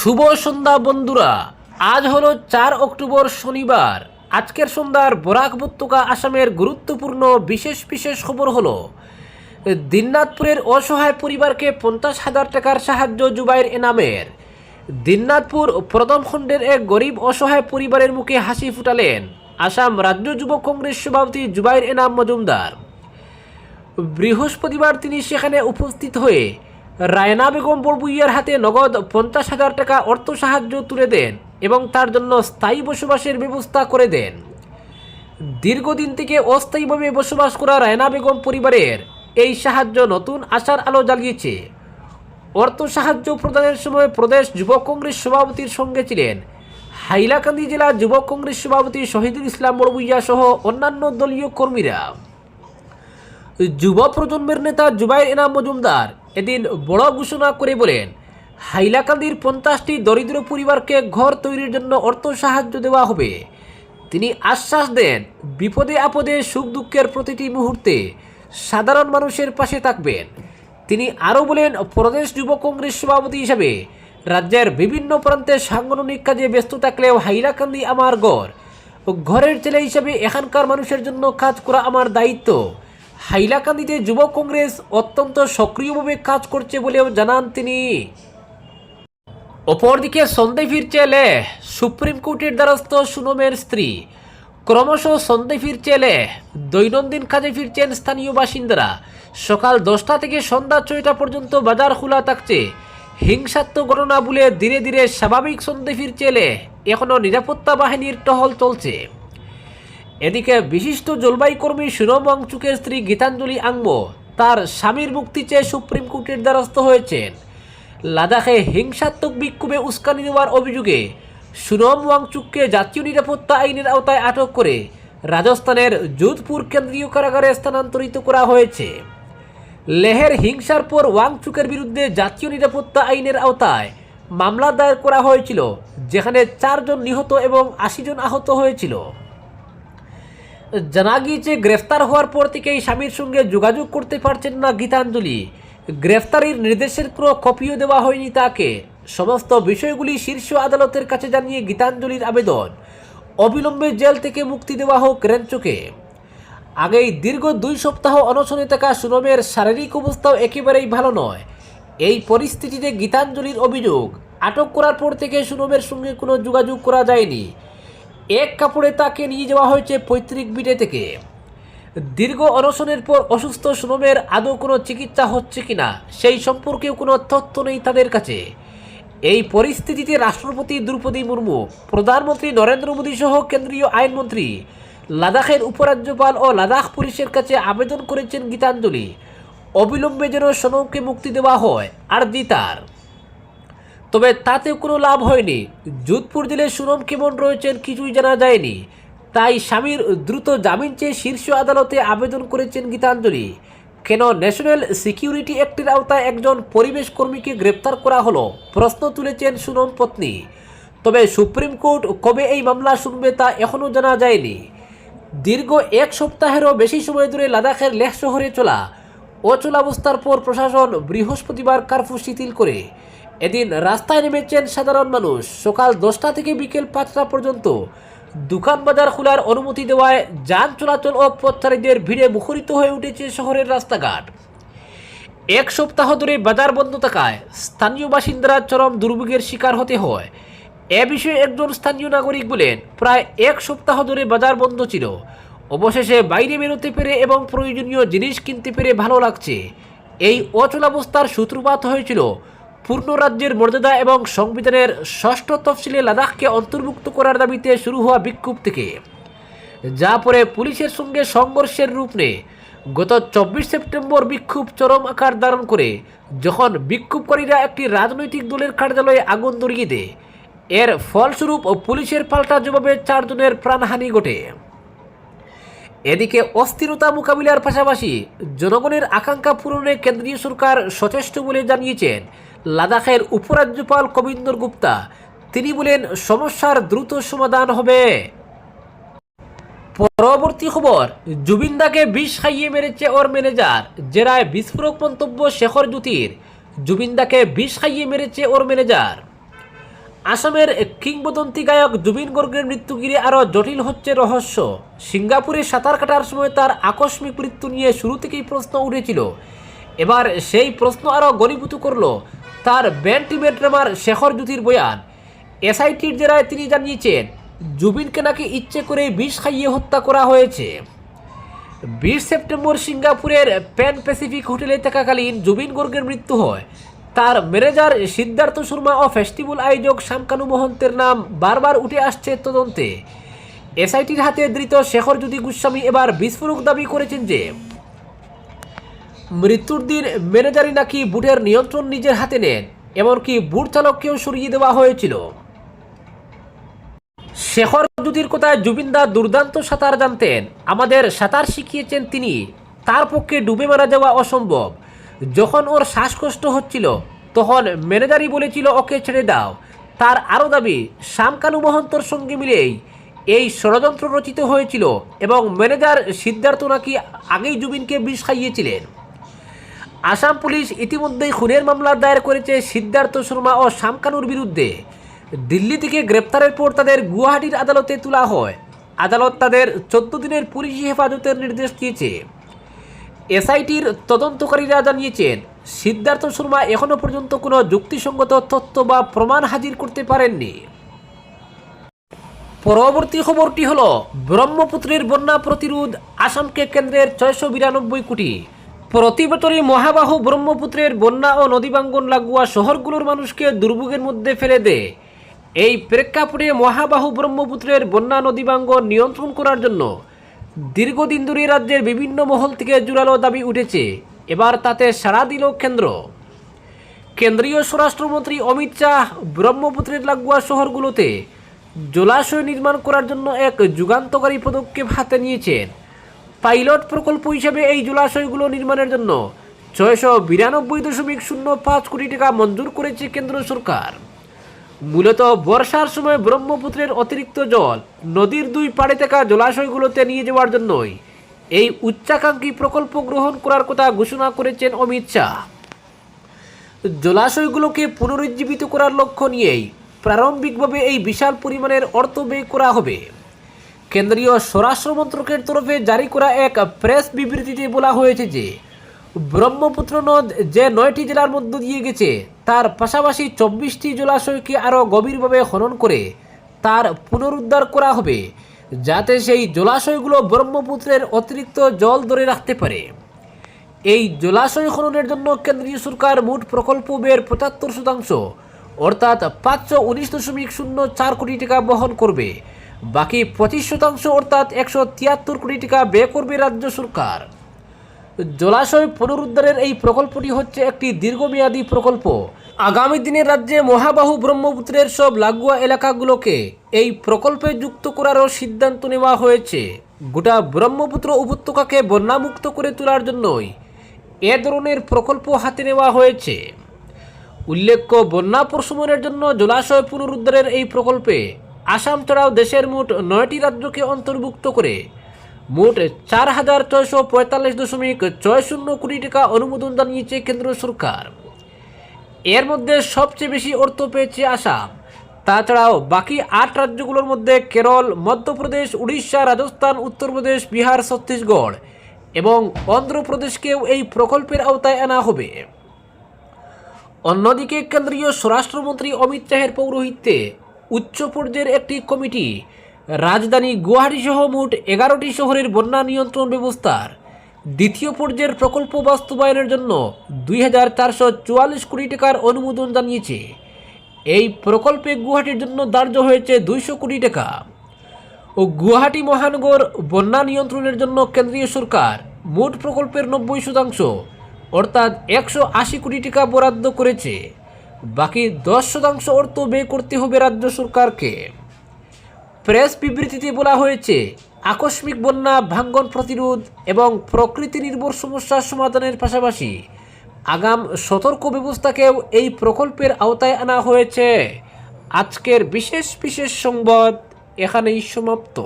শুভ সন্ধ্যা, বন্ধুরা। আজ হলো চার অক্টোবর শনিবার। আজকের সন্ধ্যার বরাক উপত্যকা আসামের গুরুত্বপূর্ণ বিশেষ বিশেষ খবর হলো, দিননাথপুরের অসহায় পরিবারকে পঞ্চাশ হাজার টাকার সাহায্য জুবাইর এনামের। দিননাথপুর প্রথম খণ্ডের এক গরিব অসহায় পরিবারের মুখে হাসি ফুটালেন আসাম রাজ্য যুব কংগ্রেস সভাপতি জুবাইর এনাম মজুমদার। বৃহস্পতিবার তিনি সেখানে উপস্থিত হয়ে রায়না বেগম বড়বুইয়ার হাতে নগদ পঞ্চাশ হাজার টাকা অর্থ সাহায্য তুলে দেন এবং তার জন্য স্থায়ী বসবাসের ব্যবস্থা করে দেন। দীর্ঘদিন থেকে অস্থায়ীভাবে বসবাস করা রায়না বেগম পরিবারের এই সাহায্য নতুন আশার আলো জ্বালিয়েছে অর্থ সাহায্য প্রদানের সময় প্রদেশ যুব কংগ্রেস সভাপতির সঙ্গে ছিলেন। হাইলাকান্দি জেলা যুব কংগ্রেস সভাপতি শহীদুল ইসলাম বড়বুইয়া সহ অন্যান্য দলীয় কর্মীরা। যুব প্রজন্মের নেতা জুবাইর এনাম মজুমদার এদিন বড় ঘোষণা করে বলেন, হাইলাকান্দির পঞ্চাশটি দরিদ্র পরিবারকে ঘর তৈরির জন্য অর্থ সাহায্য দেওয়া হবে। তিনি আশ্বাস দেন, বিপদে আপদে সুখ দুঃখের প্রতিটি মুহূর্তে সাধারণ মানুষের পাশে থাকবেন। তিনি আরও বলেন, প্রদেশ যুব কংগ্রেস সভাপতি হিসাবে রাজ্যের বিভিন্ন প্রান্তে সাংগঠনিক কাজে ব্যস্ত থাকলেও হাইলাকান্দি আমার ঘর ঘরের ছেলে হিসাবে এখানকার মানুষের জন্য কাজ করা আমার দায়িত্ব। হাইলাকান্দিতে যুব কংগ্রেস অত্যন্ত সক্রিয়ভাবে কাজ করছে বলেও জানান তিনি। অপরদিকে সন্দেহ ফিরছে লে, সুপ্রিম কোর্টের দ্বারস্থ সুনমের স্ত্রী। ক্রমশ সন্দেহ ফিরছে লে, দৈনন্দিন কাজে ফিরছেন স্থানীয় বাসিন্দারা। সকাল দশটা থেকে সন্ধ্যা ছয়টা পর্যন্ত বাজার খোলা থাকছে। হিংসাত্মক ঘটনা বলে ধীরে ধীরে স্বাভাবিক সন্দেহ ফিরছে লে এখনও নিরাপত্তা বাহিনীর টহল চলছে। এদিকে বিশিষ্ট জলবায়ু কর্মী সুরম ওয়াংচুকের স্ত্রী গীতাঞ্জলি আংমো তার স্বামীর মুক্তি চেয়ে সুপ্রিম কোর্টের দ্বারস্থ হয়েছেন। লাদাখে হিংসাত্মক বিক্ষোভে উস্কানি দেওয়ার অভিযোগে সুরম ওয়াংচুককে জাতীয় নিরাপত্তা আইনের আওতায় আটক করে রাজস্থানের যোধপুর কেন্দ্রীয় কারাগারে স্থানান্তরিত করা হয়েছে। লেহের হিংসার পর ওয়াংচুকের বিরুদ্ধে জাতীয় নিরাপত্তা আইনের আওতায় মামলা দায়ের করা হয়েছিল, যেখানে চারজন নিহত এবং আশি জন আহত হয়েছিল। জানা গিয়েছে গ্রেফতার হওয়ার পর থেকেই স্বামীর সঙ্গে যোগাযোগ করতে পারছেন না গীতাঞ্জলি। গ্রেফতারির নির্দেশের কোনো কপিও দেওয়া হয়নি তাকে। সমস্ত বিষয়গুলি শীর্ষ আদালতের কাছে জানিয়ে গীতাঞ্জলির আবেদন। অবিলম্বে জেল থেকে মুক্তি দেওয়া হোক রেঞ্চোকে আগেই দীর্ঘ দুই সপ্তাহ অনশনে থাকা সুনমের শারীরিক অবস্থাও একেবারেই ভালো নয়। এই পরিস্থিতিতে গীতাঞ্জলির অভিযোগ, আটক করার পর থেকে সুনমের সঙ্গে কোনো যোগাযোগ করা যায়নি। এক কাপড়ে তাকে নিয়ে যাওয়া হয়েছে পৈতৃক বিটে থেকে। দীর্ঘ অনশনের পর অসুস্থ সুনমের আদৌ কোনো চিকিৎসা হচ্ছে কিনা, সেই সম্পর্কেও কোনো তথ্য নেই তাদের কাছে। এই পরিস্থিতিতে রাষ্ট্রপতি দ্রৌপদী মুর্মু, প্রধানমন্ত্রী নরেন্দ্র মোদী সহ কেন্দ্রীয় আইনমন্ত্রী, লাদাখের উপরাজ্যপাল ও লাদাখ পুলিশের কাছে আবেদন করেছেন গীতাঞ্জলি। অবিলম্বে যেন সোনমকে মুক্তি দেওয়া হয়, আর তার। তবে তাতে কোনো লাভ হয়নি। যোধপুর জেলে সুরম কেমন রয়েছেন কিছুই জানা যায়নি। তাই স্বামীর দ্রুত জামিন চেয়ে শীর্ষ আদালতে আবেদন করেছেন গীতাঞ্জলি। কেন ন্যাশনাল সিকিউরিটি অ্যাক্টের আওতায় একজন পরিবেশ কর্মীকে গ্রেপ্তার করা হলো, প্রশ্ন তুলেছেন সুনম পত্নী। তবে সুপ্রিম কোর্ট কবে এই মামলা শুনবে তা এখনও জানা যায়নি। দীর্ঘ এক সপ্তাহেরও বেশি সময় ধরে লাদাখের লেহ শহরে চলা অচলাবস্থার পর প্রশাসন বৃহস্পতিবার কার্ফু শিথিল করে। এদিন রাস্তায় নেমেছেন সাধারণ মানুষ। সকাল দশটা থেকে বিকেল পাঁচটা পর্যন্ত দোকান বাজার খোলার অনুমতি দেওয়ায় যান চলাচল ও পথচারীদের ভিড়ে মুখরিত হয়ে উঠেছে শহরের রাস্তাঘাট। এক সপ্তাহ ধরে বাজার বন্ধ থাকায় স্থানীয় বাসিন্দারা চরম দুর্ভোগের শিকার হতে হয়। এ বিষয়ে একজন স্থানীয় নাগরিক বলেন, প্রায় এক সপ্তাহ ধরে বাজার বন্ধ ছিল। অবশেষে বাইরে বেরোতে পেরে এবং প্রয়োজনীয় জিনিস কিনতে পেরে ভালো লাগছে। এই অচলাবস্থার সূত্রপাত হয়েছিল পূর্ণ রাজ্যের মর্যাদা এবং সংবিধানের ষষ্ঠ তফসিলে লাদাখকে অন্তর্ভুক্ত করার দাবিতে শুরু হওয়া বিক্ষোভ থেকে। যা পরে পুলিশের সঙ্গে সংঘর্ষের রূপ নেয়। গত চব্বিশ সেপ্টেম্বর বিক্ষোভ চরম আকার ধারণ করে, যখন বিক্ষোভকারীরা একটি রাজনৈতিক দলের কার্যালয়ে আগুন ধরিয়ে দেয়। এর ফলস্বরূপ পুলিশের পাল্টা জবাবে চারজনের প্রাণহানি ঘটে। এদিকে অস্থিরতা মোকাবিলার পাশাপাশি জনগণের আকাঙ্ক্ষা পূরণে কেন্দ্রীয় সরকার সচেষ্ট বলে জানিয়েছেন। লাদাখের উপরাজ্যপাল কবিন্দর গুপ্তা। তিনি বলেন, সমস্যার দ্রুত সমাধান হবে। পরবর্তী খবর, জুবিনদাকে বিষ খাইয়ে মেরেছে ওর ম্যানেজার। জেরায় বিস্ফোরক মন্তব্য শেখর জ্যোতির। জুবিনদাকে বিষ খাইয়ে মেরেছে ওর ম্যানেজার। আসামের কিংবদন্তি গায়ক জুবিন গর্গের মৃত্যু ঘিরে আরও জটিল হচ্ছে রহস্য। সিঙ্গাপুরে সাঁতার কাটার সময় তার আকস্মিক মৃত্যু নিয়ে শুরু থেকেই প্রশ্ন উঠেছিল। এবার সেই প্রশ্ন আরও গণীভূত করল। তার ব্যান্ড টিমের ড্রামার শেখর জ্যোতির বয়ান। এসআইটির জেরায় তিনি জানিয়েছেন, জুবিনকে নাকি ইচ্ছে করে বিষ খাইয়ে হত্যা করা হয়েছে। বিশ সেপ্টেম্বর সিঙ্গাপুরের প্যান প্যাসিফিক হোটেলে থাকাকালীন জুবিন গর্গের মৃত্যু হয়। তার ম্যানেজার সিদ্ধার্থ শর্মা ও ফেস্টিভ্যাল আয়োজক শামকানু মহন্তের নাম বারবার উঠে আসছে তদন্তে। এসআইটির হাতে ধৃত শেখর জ্যোতি গোস্বামী এবার বিস্ফোরক দাবি করেছেন যে মৃত্যুর দিন ম্যানেজারই নাকি বুটের নিয়ন্ত্রণ নিজের হাতে নেন, এমনকি বুট চালককেও সরিয়ে দেওয়া হয়েছিল। শেখর জ্যোতির কথায় জুবিনদা দুর্দান্ত সাঁতার জানতেন, আমাদের সাঁতার শিখিয়েছেন তিনি, তার পক্ষে ডুবে মারা যাওয়া অসম্ভব। যখন ওর শ্বাসকষ্ট হচ্ছিল, তখন ম্যানেজারই বলেছিল, ওকে ছেড়ে দাও। তার আরও দাবি শামকানু মহন্তর সঙ্গে মিলেই এই ষড়যন্ত্র রচিত হয়েছিল এবং ম্যানেজার সিদ্ধার্থ নাকি আগেই জুবিনকে বিষ খাইয়েছিলেন। আসাম পুলিশ ইতিমধ্যেই খুনের মামলা দায়ের করেছে সিদ্ধার্থ শর্মা ও শামকানুর বিরুদ্ধে। দিল্লি থেকে গ্রেপ্তারের পর তাদের গুয়াহাটির আদালতে তোলা হয়। আদালত তাদের চোদ্দ দিনের পুলিশি হেফাজতের নির্দেশ দিয়েছে। এসআইটির তদন্তকারীরা জানিয়েছেন, সিদ্ধার্থ শর্মা এখনও পর্যন্ত কোনো যুক্তিসঙ্গত তথ্য বা প্রমাণ হাজির করতে পারেননি। পরবর্তী খবরটি হল, ব্রহ্মপুত্রের বন্যা প্রতিরোধ আসামকে কেন্দ্রের ছয়শো বিরানব্বই কোটি প্রতি বছরই মহাবাহু ব্রহ্মপুত্রের বন্যা ও নদীবাঙ্গন লাগুয়া শহরগুলোর মানুষকে দুর্ভোগের মধ্যে ফেলে দেয় এই প্রেক্ষাপটে মহাবাহু ব্রহ্মপুত্রের বন্যা নদীবাঙ্গন নিয়ন্ত্রণ করার জন্য দীর্ঘদিন ধরে রাজ্যের বিভিন্ন মহল থেকে জোরালো দাবি উঠেছে। এবার তাতে সাড়া দিল কেন্দ্র। কেন্দ্রীয় স্বরাষ্ট্রমন্ত্রী অমিত শাহ ব্রহ্মপুত্রের লাগুয়া শহরগুলোতে জলাশয় নির্মাণ করার জন্য এক যুগান্তকারী পদক্ষেপ হাতে নিয়েছেন। পাইলট প্রকল্প হিসেবে এই জলাশয়গুলো নির্মাণের জন্য ছয়শো বিরানব্বই দশমিক শূন্য পাঁচ কোটি টাকা মঞ্জুর করেছে কেন্দ্র সরকার। মূলত বর্ষার সময় ব্রহ্মপুত্রের অতিরিক্ত জল নদীর দুই পাড়ে থাকা জলাশয়গুলোতে নিয়ে যাওয়ার জন্যই এই উচ্চাকাঙ্ক্ষী প্রকল্প গ্রহণ করার কথা ঘোষণা করেছেন অমিত শাহ। জলাশয়গুলোকে পুনরুজ্জীবিত করার লক্ষ্য নিয়েই প্রারম্ভিকভাবে এই বিশাল পরিমাণের অর্থ ব্যয় করা হবে। কেন্দ্রীয় স্বরাষ্ট্র মন্ত্রকের তরফে জারি করা এক প্রেস বিবৃতিতে বলা হয়েছে যে, ব্রহ্মপুত্র নদ যে নয়টি জেলার মধ্য দিয়ে গেছে, তার পাশাপাশি চব্বিশটি জলাশয়কে আরও গভীরভাবে খনন করে তার পুনরুদ্ধার করা হবে, যাতে সেই জলাশয়গুলো ব্রহ্মপুত্রের অতিরিক্ত জল ধরে রাখতে পারে। এই জলাশয় খননের জন্য কেন্দ্রীয় সরকার মোট প্রকল্প ব্যয়ের পঁচাত্তর শতাংশ, অর্থাৎ পাঁচশো উনিশ দশমিক শূন্য চার কোটি টাকা বহন করবে। বাকি পঁচিশ শতাংশ অর্থাৎ একশো তিয়াত্তর কোটি টাকা ব্যয় করবে রাজ্য সরকার। জলাশয় পুনরুদ্ধারের এই প্রকল্পটি হচ্ছে একটি দীর্ঘমেয়াদী প্রকল্প। আগামী দিনে রাজ্যে মহাবাহু ব্রহ্মপুত্রের সব লাগোয়া এলাকাগুলোকে এই প্রকল্পে যুক্ত করারও সিদ্ধান্ত নেওয়া হয়েছে। গোটা ব্রহ্মপুত্র উপত্যকাকে বন্যামুক্ত করে তোলার জন্যই এ ধরনের প্রকল্প হাতে নেওয়া হয়েছে। উল্লেখ্য, বন্যা প্রশমনের জন্য জলাশয় পুনরুদ্ধারের এই প্রকল্পে আসাম ছাড়াও দেশের মোট নয়টি রাজ্যকে অন্তর্ভুক্ত করে। মোট চার হাজার ছয়শো পঁয়তাল্লিশ দশমিক ছয় শূন্য কোটি টাকা অনুমোদন জানিয়েছে কেন্দ্র সরকার। এর মধ্যে সবচেয়ে বেশি অর্থ পেয়েছে আসাম। তাছাড়াও বাকি আট রাজ্যগুলোর মধ্যে কেরল, মধ্যপ্রদেশ, উড়িষ্যা, রাজস্থান, উত্তরপ্রদেশ, বিহার, ছত্তিশগড় এবং অন্ধ্রপ্রদেশকেও এই প্রকল্পের আওতায় আনা হবে। অন্যদিকে কেন্দ্রীয় স্বরাষ্ট্রমন্ত্রী অমিত শাহের পৌরোহিত্যে উচ্চ পর্যায়ের একটি কমিটি। রাজধানী গুয়াহাটি সহ মোট এগারোটি শহরের বন্যা নিয়ন্ত্রণ ব্যবস্থার দ্বিতীয় পর্যায়ের প্রকল্প বাস্তবায়নের জন্য দুই হাজার চারশো চুয়াল্লিশ কোটি টাকার অনুমোদন জানিয়েছে। এই প্রকল্পে গুয়াহাটির জন্য ধার্য হয়েছে দুইশো কোটি টাকা। ও গুয়াহাটি মহানগর বন্যা নিয়ন্ত্রণের জন্য কেন্দ্রীয় সরকার মোট প্রকল্পের নব্বই শতাংশ, অর্থাৎ একশো আশি কোটি টাকা বরাদ্দ করেছে। বাকি দশ শতাংশ অর্থ ব্যয় করতে হবে রাজ্য সরকারকে। প্রেস বিবৃতিতে বলা হয়েছে, আকস্মিক বন্যা, ভাঙ্গন প্রতিরোধ এবং প্রকৃতি নির্ভর সমস্যার সমাধানের পাশাপাশি আগাম সতর্ক ব্যবস্থাকেও এই প্রকল্পের আওতায় আনা হয়েছে। আজকের বিশেষ বিশেষ সংবাদ এখানেই সমাপ্ত।